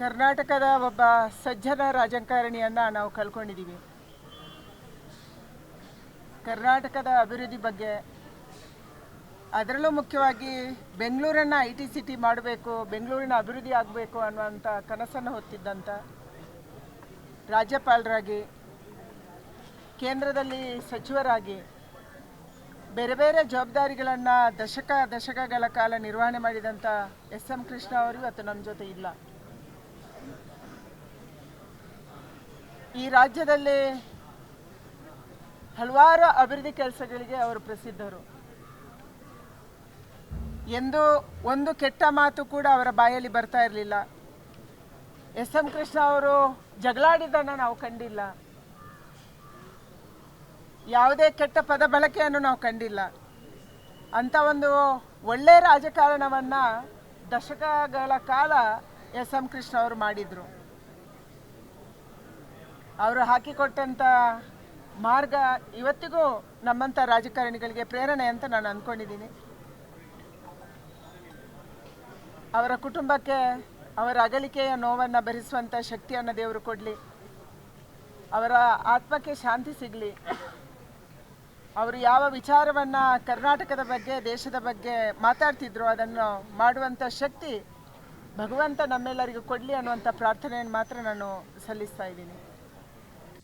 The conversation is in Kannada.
ಕರ್ನಾಟಕದ ಒಬ್ಬ ಸಜ್ಜನ ರಾಜಕಾರಣಿಯನ್ನು ನಾವು ಕಳ್ಕೊಂಡಿದ್ದೀವಿ ಕರ್ನಾಟಕದ ಅಭಿವೃದ್ಧಿ ಬಗ್ಗೆ ಅದರಲ್ಲೂ ಮುಖ್ಯವಾಗಿ ಬೆಂಗಳೂರನ್ನು ಐ ಟಿ ಸಿಟಿ ಮಾಡಬೇಕು, ಬೆಂಗಳೂರಿನ ಅಭಿವೃದ್ಧಿ ಆಗಬೇಕು ಅನ್ನುವಂಥ ಕನಸನ್ನು ಹೊತ್ತಿದ್ದಂಥ ರಾಜ್ಯಪಾಲರಾಗಿ, ಕೇಂದ್ರದಲ್ಲಿ ಸಚಿವರಾಗಿ, ಬೇರೆ ಬೇರೆ ಜವಾಬ್ದಾರಿಗಳನ್ನು ದಶಕ ದಶಕಗಳ ಕಾಲ ನಿರ್ವಹಣೆ ಮಾಡಿದಂಥ ಎಸ್ ಎಂ ಕೃಷ್ಣ ಅವರು ಇವತ್ತು ನಮ್ಮ ಜೊತೆ ಇಲ್ಲ. ಈ ರಾಜ್ಯದಲ್ಲಿ ಹಲವಾರು ಅಭಿವೃದ್ಧಿ ಕೆಲಸಗಳಿಗೆ ಅವರು ಪ್ರಸಿದ್ಧರು. ಎಂದು ಒಂದು ಕೆಟ್ಟ ಮಾತು ಕೂಡ ಅವರ ಬಾಯಲ್ಲಿ ಬರ್ತಾ ಇರಲಿಲ್ಲ. ಎಸ್. ಎಂ. ಕೃಷ್ಣ ಅವರು ಜಗಳಾಡಿದ್ದನ್ನು ನಾವು ಕಂಡಿಲ್ಲ. ಯಾವುದೇ ಕೆಟ್ಟ ಪದ ಬಳಕೆಯನ್ನು ನಾವು ಕಂಡಿಲ್ಲ. ಅಂಥ ಒಂದು ಒಳ್ಳೆಯ ರಾಜಕಾರಣವನ್ನು ದಶಕಗಳ ಕಾಲ ಎಸ್. ಎಂ. ಕೃಷ್ಣ ಅವರು ಮಾಡಿದರು. ಅವರು ಹಾಕಿಕೊಟ್ಟಂಥ ಮಾರ್ಗ ಇವತ್ತಿಗೂ ನಮ್ಮಂಥ ರಾಜಕಾರಣಿಗಳಿಗೆ ಪ್ರೇರಣೆ ಅಂತ ನಾನು ಅಂದ್ಕೊಂಡಿದ್ದೀನಿ ಅವರ ಕುಟುಂಬಕ್ಕೆ, ಅವರ ಅಗಲಿಕೆಯ ನೋವನ್ನು ಭರಿಸುವಂಥ ಶಕ್ತಿಯನ್ನು ದೇವರು ಕೊಡಲಿ. ಅವರ ಆತ್ಮಕ್ಕೆ ಶಾಂತಿ ಸಿಗಲಿ. ಅವರು ಯಾವ ವಿಚಾರವನ್ನು ಕರ್ನಾಟಕದ ಬಗ್ಗೆ, ದೇಶದ ಬಗ್ಗೆ ಮಾತಾಡ್ತಿದ್ರು, ಅದನ್ನು ಮಾಡುವಂಥ ಶಕ್ತಿ ಭಗವಂತ ನಮ್ಮೆಲ್ಲರಿಗೂ ಕೊಡಲಿ ಅನ್ನುವಂಥ ಪ್ರಾರ್ಥನೆಯನ್ನು ಮಾತ್ರ ನಾನು ಸಲ್ಲಿಸ್ತಾ ಇದ್ದೀನಿ.